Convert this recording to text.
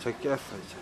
저 깼어 이제.